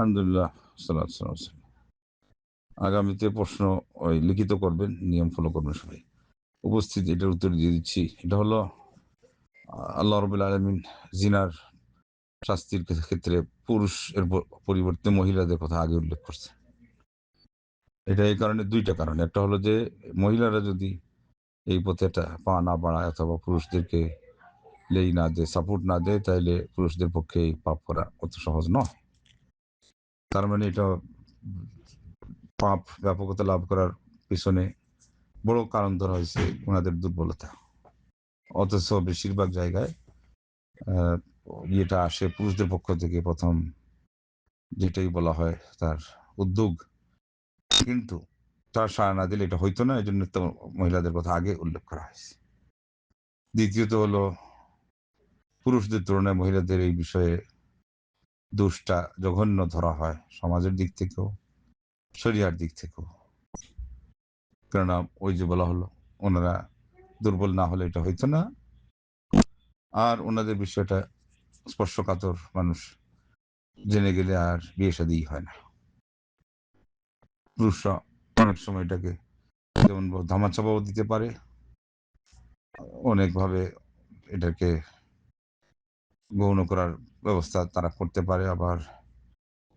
আলহামদুলিল্লাহ। আগামীতে প্রশ্ন ওই লিখিত করবেন, নিয়ম ফলো করবেন সবাই। উপস্থিত, এটার উত্তর দিয়ে দিচ্ছি। এটা হলো, আল্লাহ রবুল আলমিন জিনার শাস্তির ক্ষেত্রে পুরুষ এর পরিবর্তে মহিলাদের কথা আগে উল্লেখ করছে। এটা এই কারণে দুইটা কারণ। একটা হলো যে, মহিলারা যদি এই পথে একটা পা না বাড়ায় অথবা পুরুষদেরকে লেই না দেয়, সাপোর্ট না দেয় তাহলে পুরুষদের পক্ষে এই পাপ করা অত সহজ নয়। তার মানে এটা পাপ, ব্যাপকতা লাভ করার পিছনে বড় কারণ ধরা হয়েছে ওনাদের দুর্বলতা। অথচ বেশিরভাগ জায়গায় ইয়েটা আসে পুরুষদের পক্ষ থেকে প্রথম যেটাই বলা হয় তার উদ্যোগ। কিন্তু তার সাড়া না দিলে এটা হইতো না এই জন্য তো মহিলাদের কথা আগে উল্লেখ করা হয়েছে। দ্বিতীয়ত হলো, পুরুষদের তুলনায় মহিলাদের এই বিষয়ে দোষটা জঘন্য ধরা হয় সমাজের দিক থেকেও, শরিয়ার দিক থেকেও। কেননা ওই যে বলা হলো, ওনারা দুর্বল না হলে এটা হইতো না। আর ওনাদের বিষয়টা স্পর্শকাতর মানুষ জেনে গেলে আর বিয়ে শাদী হয় না। পুরুষরা অনেক সময় এটাকে যেমন ধামাচাপাও দিতে পারে, অনেকভাবে এটাকে গৌণ করার ব্যবস্থা তারা করতে পারে, আবার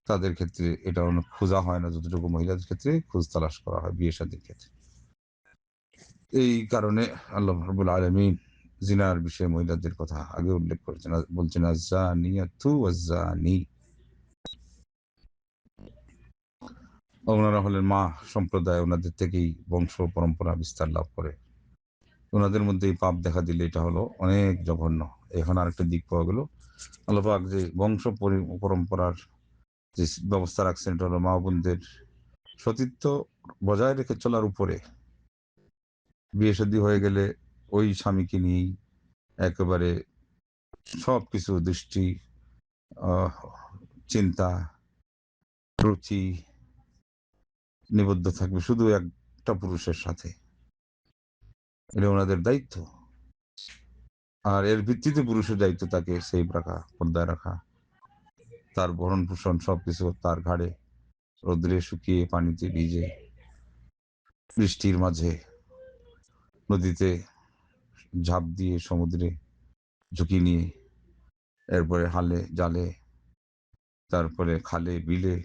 তাদের ক্ষেত্রে এটা অনেক খোঁজা হয় না, যতটুকু মহিলাদের ক্ষেত্রে খোঁজ তালাশ করা হয় বিয়ে শাদীর ক্ষেত্রে। এই কারণে আল্লাহ রবুল আলমিন জিনার বিষয়ে মহিলাদের কথা আগে উল্লেখ করেছেন। বলছেন ওয়াজ্জানি। ওনারা হলেন মা সম্প্রদায়, ওনাদের থেকেই বংশ পরম্পরা বিস্তার লাভ করে। ওনাদের মধ্যে পাপ দেখা দিলে এটা হলো অনেক জঘন্য। এখন আরেকটা দিক পাওয়া গেল। আল্লাহ পাক যে বংশ পরি- পরম্পরার যে ব্যবস্থা রাখছেন, এটা হলো মা বোনদের সতীত্ব বজায় রেখে চলার উপরে। বিয়ে শাদী হয়ে গেলে ওই স্বামীকে নিয়েই একেবারে সব কিছু দৃষ্টি চিন্তা, রুচি নিবদ্ধ থাকবে শুধু একটা পুরুষের সাথে। এটা ওনাদের দায়িত্ব। আর এর ভিত্তিতে পুরুষের দায়িত্ব তাকে সেই রাখা, পর্দায় রাখা। তার ভরণ পোষণ সবকিছু তার ঘাড়ে। রোদ্রে শুকিয়ে পানিতে ভিজে, বৃষ্টির মাঝে নদীতে ঝাঁপ দিয়ে সমুদ্রে ঝুঁকি নিয়ে, এরপরে হালে জালে, তারপরে খালে বিলে,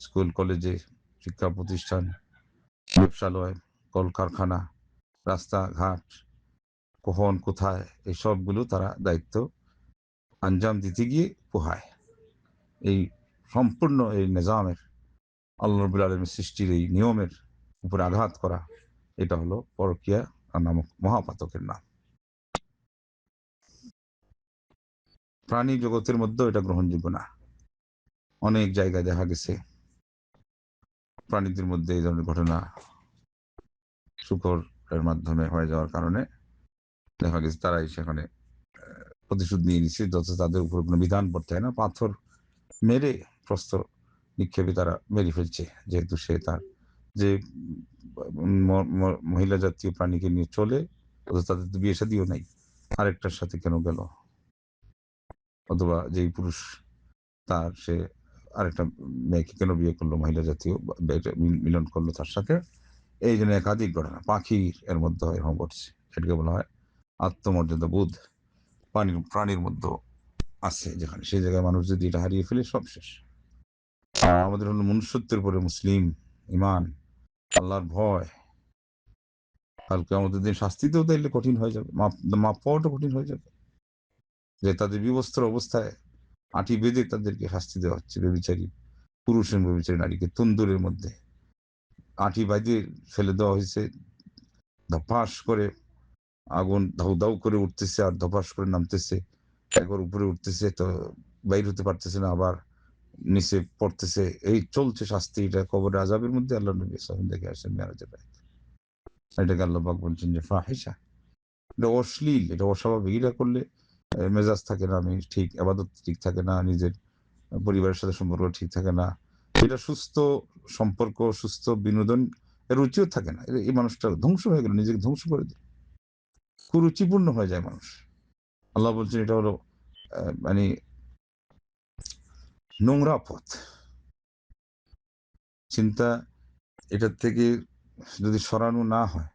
স্কুল, কলেজে, শিক্ষা প্রতিষ্ঠান ব্যবসালয় কলকারখানা, রাস্তাঘাট কখন, কোথায় এই সবগুলো তারা দায়িত্ব আঞ্জাম দিতে গিয়ে পোহায়। এই সম্পূর্ণ এই নিজামের, আল্লাহ রবুল আলমের সৃষ্টির এই নিয়মের উপরে আঘাত করা, এটা হলো পরকিয়া নামক মহাপাতকের নাম। প্রাণী জগতের মধ্যেও এটা গ্রহণযোগ্য না। অনেক জায়গায় দেখা গেছে, প্রাণীদের মধ্যে এই ধরনের ঘটনা শুকরের মাধ্যমে হয়ে যাওয়ার কারণে দেখা গেছে তারাই সেখানে প্রতিশোধ নিয়ে নিচ্ছে, যত তাদের উপর কোনো বিধান পড়তে হয় না, পাথর মেরে প্রস্ত নিক্ষেপে তারা মেরে ফেলছে, যেহেতু সে তার যে মহিলা জাতীয় প্রাণীকে নিয়ে চলে তাদের তো বিয়ে শাদিও নাই, আরেকটার সাথে কেন গেল? অথবা যেই পুরুষ তার সে আরেকটা মেয়েকে কেন বিয়ে করল, মহিলা জাতীয় মিলন করল তার সাথে? এই জন্য একাধিক ঘটনা, পাখির এর মধ্যে এরকম ঘটছে, এটাকে বলা হয় আত্মমর্যাদা বোধ প্রাণীর প্রাণীর মধ্যে আছে যেখানে। সেই জায়গায় মানুষ যদি এটা হারিয়ে ফেলে, সব শেষ। আমাদের হলো মনুষ্যত্বের উপরে মুসলিম, ইমান, আল্লাহর ভয়। কালকে আমাদের দিন শাস্তিতেও তাইলে কঠিন হয়ে যাবে। মাপ মাপ পাওয়াটা কঠিন হয়ে যাবে। যে তাদের বিবস্ত্র অবস্থায় আটি বেঁধে তাদেরকে শাস্তি দেওয়া হচ্ছে। বেবিচারী পুরুষ এবং বেবিচারী নারীকে তন্দুরের মধ্যে আটি বাঁধে ফেলে দেওয়া হয়েছে। ধপাস করে আগুন ধাউ ধাউ করে উঠতেছে আর ধপাস করে নামতেছে। একবার উপরে উঠতেছে তো বাইর হতে পারতেছে না, আবার নিচে পড়তেছে। এই চলছে শাস্তি, এটা কবরে আজাবের মধ্যে আল্লাহ নবী সাল্লাম দেখে আসেন মেরাজের রাত এটাকে আল্লাহ বলছেন যে ফাহিসা এটা অশ্লীল, এটা অস্বাভাবিক। এটা করলে মেজাজ থাকে না, আমি ঠিক, আবাদত ঠিক থাকে না, নিজের পরিবারের সাথে সম্পর্ক ঠিক থাকে না। এটা সুস্থ সম্পর্ক, সুস্থ বিনোদন রুচিও থাকে না। এই মানুষটা ধ্বংস হয়ে গেল, নিজেকে ধ্বংস করে দিল। কুরুচিপূর্ণ হয়ে যায় মানুষ। আল্লাহ বলছেন এটা হলো মানে নোংরা পথ। চিন্তা এটার থেকে যদি সরানো না হয়,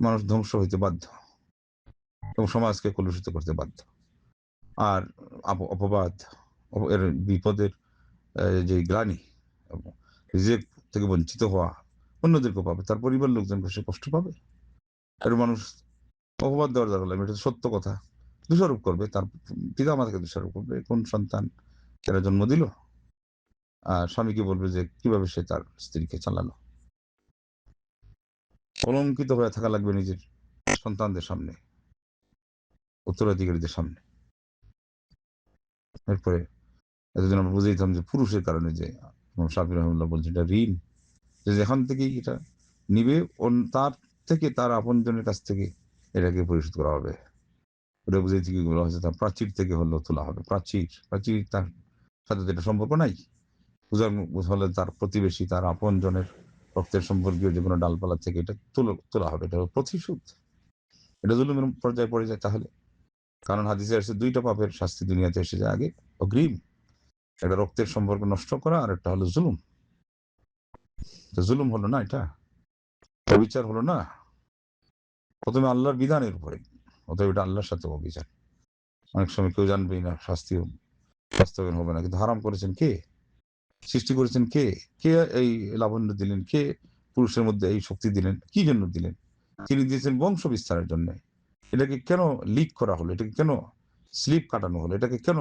মানুষ ধ্বংস হইতে বাধ্য এবং সমাজকে কলুষিত করতে বাধ্য। আর অপবাদ এর বিপদের যে গ্লানি রিজেক থেকে বঞ্চিত হওয়া অন্যদেরকে পাবে, তার পরিবার লোকজনকে সে কষ্ট পাবে। আর মানুষ অপবাদ দেওয়ার দরকার লাগবে এটা সত্য কথা। দোষারোপ করবে, তার পিতা মাতাকে দোষারোপ করবে, কোন সন্তান এরা জন্ম দিল? আর স্বামীকে বলবে যে কীভাবে সে তার স্ত্রীকে চালালো? কলঙ্কিত হয়ে থাকা লাগবে নিজের সন্তানদের সামনে, উত্তরাধিকারীদের সামনে। এরপরে এতদিন আমরা বুঝে বুঝেইতাম যে পুরুষের কারণে যে শাফি রহমুল্লাহ বলছেন এটা ঋণ। যে যেখান থেকেই এটা নিবে তার থেকে, তার আপনজনের কাছ থেকে এটাকে পরিশোধ করা হবে। ওটা থেকে বলা? হয়েছে তার প্রাচীর থেকে হলেও তোলা হবে। প্রাচীর প্রাচীর তার সাথে তো এটা সম্পর্ক নাই। পূজার হলে তার প্রতিবেশী, তার আপনজনের রক্তের সম্পর্কীয় যে কোনো ডালপালা থেকে এটা তুলো হবে। এটা প্রতিশোধ। এটা জুলুমের পর্যায়ে পড়ে যায় তাহলে। কারণ হাদিসে আসছে দুইটা পাপের শাস্তি দুনিয়াতে এসে যায় আগে অগ্রিম। একটা রক্তের সম্পর্ক নষ্ট করা আর একটা হলো জুলুম। জুলুম হলো না এটা? অবিচার হলো না? প্রথমে আল্লাহর বিধানের উপরে। অতএব এটা আল্লাহর সাথে অবিচার। অনেক সময় কেউ জানবেই না, শাস্তিও বাস্তবায়ন হবে না। কিন্তু হারাম করেছেন কে? সৃষ্টি করেছেন কে? কে এই লাবণ্য দিলেন? কে পুরুষের মধ্যে এই শক্তি দিলেন? কি জন্য দিলেন? তিনি দিয়েছেন বংশ বিস্তারের জন্য। এটাকে কেন লিক করা হলো? এটাকে কেন স্লিপ কাটানো হলো? এটাকে কেন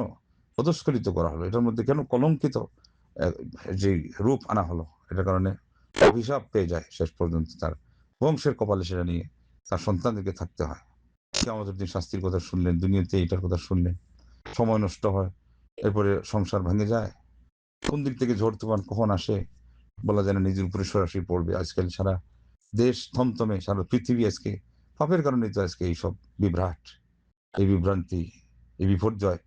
পদস্খলিত করা হলো? এটার মধ্যে কেন কলঙ্কিত যে রূপ আনা হলো? এটার কারণে অভিশাপ পেয়ে যায় শেষ পর্যন্ত তার। বংশের কপালে সেটা নিয়ে তার সন্তানদেরকে থাকতে হয়। কে আমাদের দিন শাস্তির কথা শুনলেন, দুনিয়াতে এটার কথা শুনলেন। সময় নষ্ট হয়, এরপরে সংসার ভেঙে যায়। কোন দিক থেকে ঝড় তুফান কখন আসে, বলা যায় না, নিজের উপরে সরাসরি পড়বে। আজকাল সারা দেশ থমথমে, সারা পৃথিবী আজকে, পাপের কারণে তো আজকে এইসব বিভ্রাট, এই বিভ্রান্তি, এই বিপর্যয়,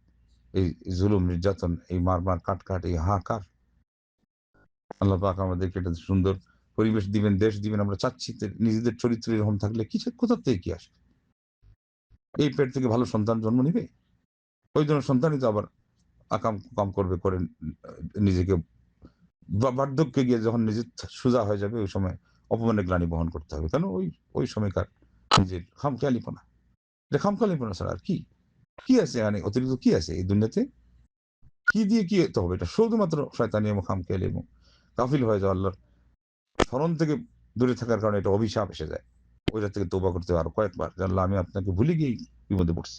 এই জুলুম, নির্যাতন, এই মার মার কাট কাট এই হাহাকার। আল্লাহ পাক আমাদেরকে একটা সুন্দর পরিবেশ দিবেন, দেশ দিবেন, আমরা চাচ্ছি নিজেদের চরিত্র এরকম থাকলে কিছু কোথা থেকে কি আসবে? এই পেট থেকে ভালো সন্তান জন্ম নিবে? ওই জন্য সন্তানই তো আবার আকাম কাম করবে, করে নিজেকে বার্ধক্যে গিয়ে যখন নিজের সোজা হয়ে যাবে, ওই সময় অপমানের গ্লানি বহন করতে হবে। কেন? ওই ওই সময়কার নিজের খামখেয়ালিপনা। এটা খামখেয়ালিপনা ছাড়া আর কি? কি আছে মানে অতিরিক্ত কি আছে এই দুনিয়াতে? কি দিয়ে কি হতে হবে? এটা শুধুমাত্র শয়তানি এবং খামখেয়ালি এবং কাফিল হয়ে যাওয়া আল্লাহর স্মরণ থেকে দূরে থাকার কারণে একটা অভিশাপ এসে যায়। ওইটা থেকে তোবা করতে আরও কয়েকবার। আল্লাহ আমি আপনাকে ভুলে গিয়ে বিপদে পড়ছি।